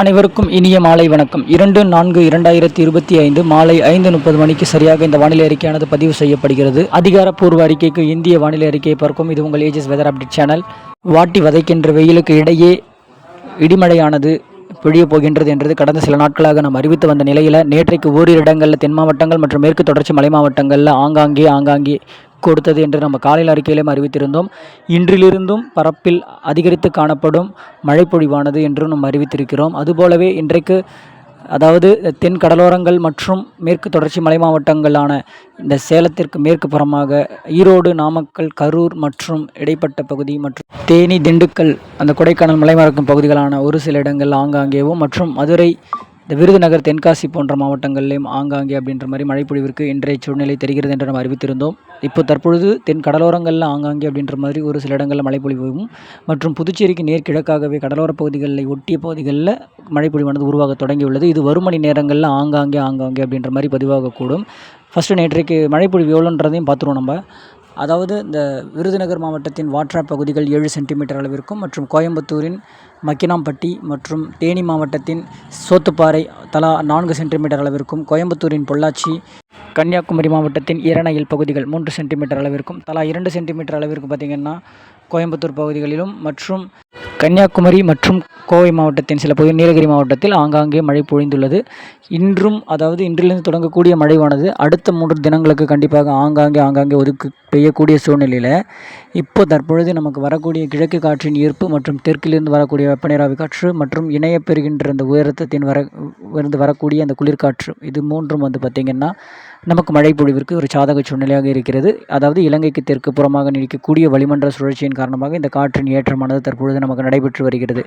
அனைவருக்கும் இனிய மாலை வணக்கம். இரண்டு நான்கு இரண்டாயிரத்தி இருபத்தி ஐந்து மாலை ஐந்து முப்பது மணிக்கு சரியாக இந்த வானிலை அறிக்கையானது பதிவு செய்யப்படுகிறது. அதிகாரப்பூர்வ அறிக்கைக்கு இந்திய வானிலை அறிக்கையை பார்க்கும். இது உங்கள் ஏஜஸ் வெதர் அப்டேட் சேனல் வாட்டி வதைக்கின்ற வெயிலுக்கு இடையே இடிமழையானது பொழிய போகின்றது என்றது கடந்த சில நாட்களாக நாம் அறிவித்து வந்த நிலையில் நேற்றைக்கு ஓரிரு இடங்களில் தென் மாவட்டங்கள் மற்றும் மேற்கு தொடர்ச்சி மலை மாவட்டங்களில் ஆங்காங்கே ஆங்காங்கே கொடுத்தது என்று நம்ம காலையில் அறிக்கையிலும் அறிவித்திருந்தோம். இன்றிலிருந்தும் பரப்பில் அதிகரித்து காணப்படும் மழைப்பொழிவானது என்றும் நாம் அறிவித்திருக்கிறோம். அதுபோலவே இன்றைக்கு அதாவது தென் கடலோரங்கள் மற்றும் மேற்கு தொடர்ச்சி மலை மாவட்டங்களான இந்த சேலத்திற்கு மேற்கு புறமாக ஈரோடு நாமக்கல் கரூர் மற்றும் இடைப்பட்ட பகுதி மற்றும் தேனி திண்டுக்கல் அந்த கொடைக்கானல் மலைமறக்கும் பகுதிகளான ஒரு சில இடங்கள் ஆங்காங்கேவும் மற்றும் மதுரை இந்த விருதுநகர் தென்காசி போன்ற மாவட்டங்களிலும் ஆங்காங்கே அப்படின்ற மாதிரி மழைப்பொழிவிற்கு இன்றைய சூழ்நிலை தெரிகிறது என்று நம்ம அறிவித்திருந்தோம். இப்போ தற்பொழுது தென் கடலோரங்களில் ஆங்காங்கே அப்படின்ற மாதிரி ஒரு சில இடங்களில் மழைப்பொழிவும் மற்றும் புதுச்சேரிக்கு நேர்கிழக்காகவே கடலோர பகுதிகளில் ஒட்டிய பகுதிகளில் மழைப்பொழிவானது உருவாக தொடங்கியுள்ளது. இது வரும் மணி நேரங்களில் ஆங்காங்கே ஆங்காங்கே அப்படின்ற மாதிரி பதிவாகக்கூடும். ஃபஸ்ட்டு நேற்றைக்கு மழைப்பொழிவு எவ்வளோன்றதையும் பார்த்துருவோம் நம்ம. அதாவது இந்த விருதுநகர் மாவட்டத்தின் வாட்ரா பகுதிகள் ஏழு சென்டிமீட்டர் அளவிற்கும் மற்றும் கோயம்புத்தூரின் மக்கினாம்பட்டி மற்றும் தேனி மாவட்டத்தின் சோத்துப்பாறை தலா நான்கு சென்டிமீட்டர் அளவிற்கும் கோயம்புத்தூரின் பொள்ளாச்சி கன்னியாகுமரி மாவட்டத்தின் இரணையில் பகுதிகள் மூன்று சென்டிமீட்டர் அளவிற்கும் தலா இரண்டு சென்டிமீட்டர் அளவிற்கு பார்த்திங்கன்னா கோயம்புத்தூர் பகுதிகளிலும் மற்றும் கன்னியாகுமரி மற்றும் கோவை மாவட்டத்தின் சில பகுதி நீலகிரி மாவட்டத்தில் ஆங்காங்கே மழை பொழிந்துள்ளது. இன்றும் அதாவது இன்றிலிருந்து தொடங்கக்கூடிய மழைவானது அடுத்த மூன்று தினங்களுக்கு கண்டிப்பாக ஆங்காங்கே ஆங்காங்கே ஒதுக்கு பெய்யக்கூடிய சூழ்நிலையில் இப்போ தற்பொழுது நமக்கு வரக்கூடிய கிழக்கு காற்றின் ஈர்ப்பு மற்றும் தெற்கிலிருந்து வரக்கூடிய வெப்பநீராவி காற்று மற்றும் இணைய பெறுகின்ற அந்த உயரத்தத்தின் வர இருந்து வரக்கூடிய அந்த குளிர்காற்று இது மூன்றும் வந்து பார்த்திங்கன்னா நமக்கு மழை பொழிவிற்கு ஒரு சாதக சூழ்நிலையாக இருக்கிறது. அதாவது இலங்கைக்கு தெற்கு புறமாக நீடிக்கக்கூடிய வளிமண்டல சுழற்சியின் காரணமாக இந்த காற்றின் ஏற்றமானது தற்பொழுது நமக்கு நடைபெற்று வருகிறது.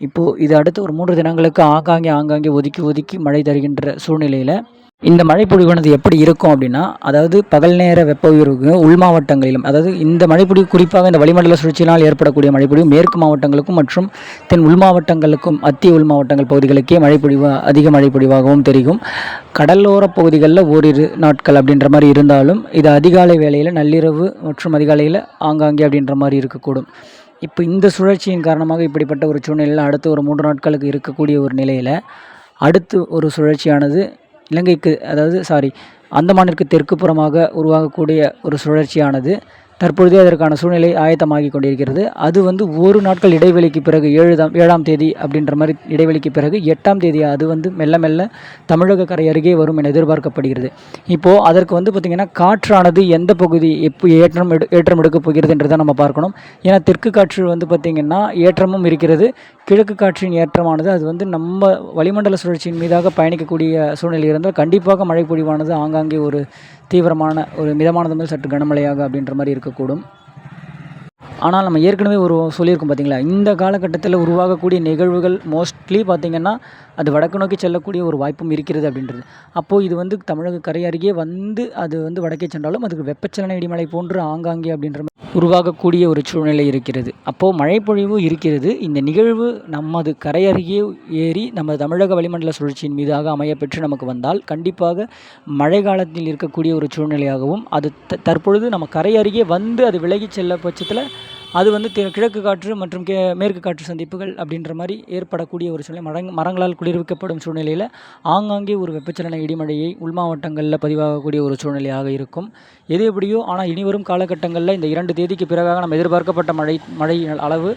இப்போது இது அடுத்து ஒரு மூன்று தினங்களுக்கு ஆங்காங்கே ஆங்காங்கே ஒதுக்கி ஒதுக்கி மழை தருகின்ற சூழ்நிலையில் இந்த மழைப்பொழிவானது எப்படி இருக்கும் அப்படின்னா அதாவது பகல் நேர வெப்ப உயர்வுக்கு உள் மாவட்டங்களிலும் அதாவது இந்த மழைப்பொழிவு குறிப்பாக இந்த வளிமண்டல சுழற்சியினால் ஏற்படக்கூடிய மழைப்பொழிவு மேற்கு மாவட்டங்களுக்கும் மற்றும் தென் உள் மாவட்டங்களுக்கும் மத்திய உள் மாவட்டங்கள் பகுதிகளுக்கே மழைப்பொழிவு அதிக மழைப்பொழிவாகவும் தெரியும். கடலோர பகுதிகளில் ஓரிரு நாட்கள் அப்படின்ற மாதிரி இருந்தாலும் இது அதிகாலை வேளையில் நள்ளிரவு மற்றும் அதிகாலையில் ஆங்காங்கே அப்படின்ற மாதிரி இருக்கக்கூடும். இப்போ இந்த சுழற்சியின் காரணமாக இப்படிப்பட்ட ஒரு சூழ்நிலையில் அடுத்து ஒரு மூன்று நாட்களுக்கு இருக்கக்கூடிய ஒரு நிலையில் அடுத்து ஒரு சுழற்சியானது இலங்கைக்கு அதாவது சாரி அந்தமானிற்கு தெற்கு புறமாக உருவாகக்கூடிய ஒரு சுழற்சியானது தற்பொழுதே அதற்கான சூழ்நிலை ஆயத்தமாகி கொண்டிருக்கிறது. அது வந்து ஒரு நாட்கள் இடைவெளிக்கு பிறகு ஏழுதாம் ஏழாம் தேதி அப்படின்ற மாதிரி இடைவெளிக்கு பிறகு எட்டாம் தேதி அது வந்து மெல்ல மெல்ல தமிழக கரை அருகே வரும் என எதிர்பார்க்கப்படுகிறது. இப்போது அதற்கு வந்து பார்த்திங்கன்னா காற்றானது எந்த பகுதி எப்போ ஏற்றம் எடு ஏற்றம் எடுக்கப் போகிறது என்றதை நம்ம பார்க்கணும். ஏன்னா தெற்கு காற்று வந்து பார்த்திங்கன்னா ஏற்றமும் இருக்கிறது. கிழக்கு காற்றின் ஏற்றமானது அது வந்து நம்ம வளிமண்டல சுழற்சியின் மீதாக பயணிக்கக்கூடிய சூழ்நிலை இருந்தால் கண்டிப்பாக மழை பொழிவானது ஆங்காங்கே ஒரு தீவிரமான ஒரு மிதமானது முதல் சற்று கனமழையாக அப்படின்ற மாதிரி இருக்கக்கூடும். ஆனால் நம்ம ஏற்கனவே ஒரு சொல்லியிருக்கோம் பார்த்தீங்களா? இந்த காலகட்டத்தில் உருவாகக்கூடிய நிகழ்வுகள் மோஸ்ட்லி பார்த்திங்கன்னா அது வடக்கு நோக்கி செல்லக்கூடிய ஒரு வாய்ப்பும் இருக்கிறது அப்படின்றது. அப்போது இது வந்து தமிழக கரை அருகே வந்து அது வந்து வடக்கே சென்றாலும் அதுக்கு வெப்பச்சலன இடிமலை போன்று ஆங்காங்கே அப்படின்ற மாதிரி உருவாகக்கூடிய ஒரு சூழ்நிலை இருக்கிறது. அப்போது மழைப்பொழிவு இருக்கிறது. இந்த நிகழ்வு நமது கரை அருகே ஏறி நம்ம தமிழக வளிமண்டல சுழற்சியின் மீதாக அமையப்பெற்று நமக்கு வந்தால் கண்டிப்பாக மழை காலத்தில் இருக்கக்கூடிய ஒரு சூழ்நிலையாகவும் அது த தற்பொழுது நம்ம கரை அருகே வந்து அது விலகி செல்ல பட்சத்தில் அது வந்து கிழக்கு காற்று மற்றும் கே மேற்கு காற்று சந்திப்புகள் அப்படின்ற மாதிரி ஏற்படக்கூடிய ஒரு சூழ்நிலை. மரங் மரங்களால் குளிர்விக்கப்படும் சூழ்நிலையில் ஆங்காங்கே ஒரு வெப்பச்சலன இடிமழையை உள் மாவட்டங்களில் பதிவாகக்கூடிய ஒரு சூழ்நிலையாக இருக்கும். எது எப்படியோ ஆனால் இனிவரும் காலகட்டங்களில் இந்த இரண்டு தேதிக்கு பிறகாக நம்ம எதிர்பார்க்கப்பட்ட மழை மழை அளவு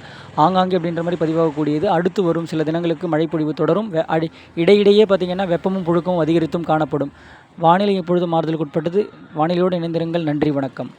ஆங்காங்கே அப்படின்ற மாதிரி பதிவாகக்கூடியது. அடுத்து வரும் சில தினங்களுக்கு மழைப்பொழிவு தொடரும். வெ அடி இடையிடையே பார்த்திங்கன்னா வெப்பமும் புழுக்கமும் அதிகரித்தும் காணப்படும். வானிலை எப்பொழுதும் மாறுதலுக்கு உட்பட்டது வானிலையோடு இணைந்திருங்கள். நன்றி வணக்கம்.